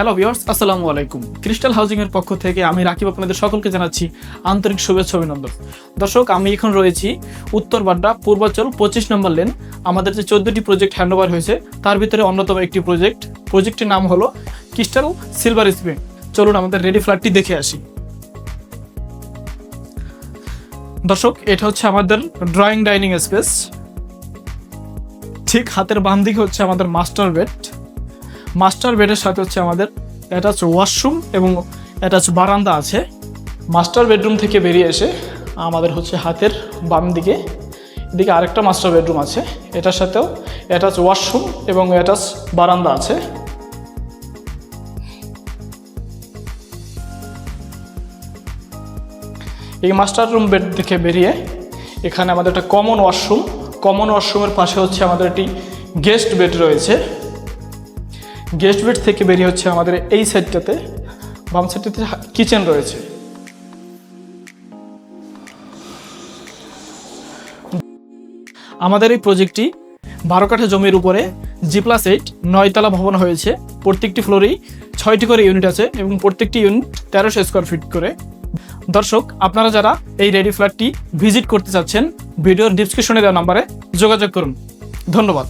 Hello viewers আসসালামু আলাইকুম। Crystal housing এর পক্ষ থেকে আমি রাকিব আপনাদের সকলকে জানাচ্ছি আন্তরিক শুভেচ্ছা অভিনন্দন। দর্শক, আমি এখন রয়েছি উত্তর বাড্ডা, পূর্বাচল পঁচিশ নম্বর লেন আমাদের যে চোদ্দটি প্রজেক্ট হ্যান্ডওভার হয়েছে, তার ভিতরে অন্যতম একটি প্রজেক্ট প্রজেক্টের নাম হলো ক্রিস্টাল সিলভার স্প্রিং চলুন আমাদের রেডি ফ্ল্যাটটি দেখে আসি। দর্শক, এটা হচ্ছে আমাদের ড্রয়িং ডাইনিং স্পেস ঠিক হাতের বাম দিকে হচ্ছে আমাদের মাস্টার বেড মাস্টার বেডের সাথে হচ্ছে আমাদের অ্যাটাচ ওয়াশরুম এবং অ্যাটাচ বারান্দা আছে। মাস্টার বেডরুম থেকে বেরিয়ে এসে আমাদের হচ্ছে হাতের বাম দিকে, এদিকে আরেকটা মাস্টার বেডরুম আছে। এটার সাথেও অ্যাটাচ ওয়াশরুম এবং অ্যাটাচ বারান্দা আছে। এই মাস্টার রুম বেড থেকে বেরিয়ে এখানে আমাদের একটা কমন ওয়াশরুম, কমন ওয়াশরুমের পাশে হচ্ছে আমাদের একটি গেস্ট বেড রয়েছে। গেস্ট বেড থেকে বেরিয়ে হচ্ছে আমাদের এই সাইডটাতে, বাম সাইডটাতে কিচেন রয়েছে। আমাদের এই প্রজেক্টটি বারো কাঠা জমির উপরে জি প্লাস এইট নয়তলা ভবন হয়েছে। প্রত্যেকটি ফ্লোরেই ছয়টি করে ইউনিট আছে এবং প্রত্যেকটি ইউনিট তেরোশো স্কোয়ার ফিট করে। দর্শক, আপনারা যারা এই রেডি ফ্ল্যাটটি ভিজিট করতে চাচ্ছেন, ভিডিওর ডিসক্রিপশনে দেওয়া নাম্বারে যোগাযোগ করুন। ধন্যবাদ।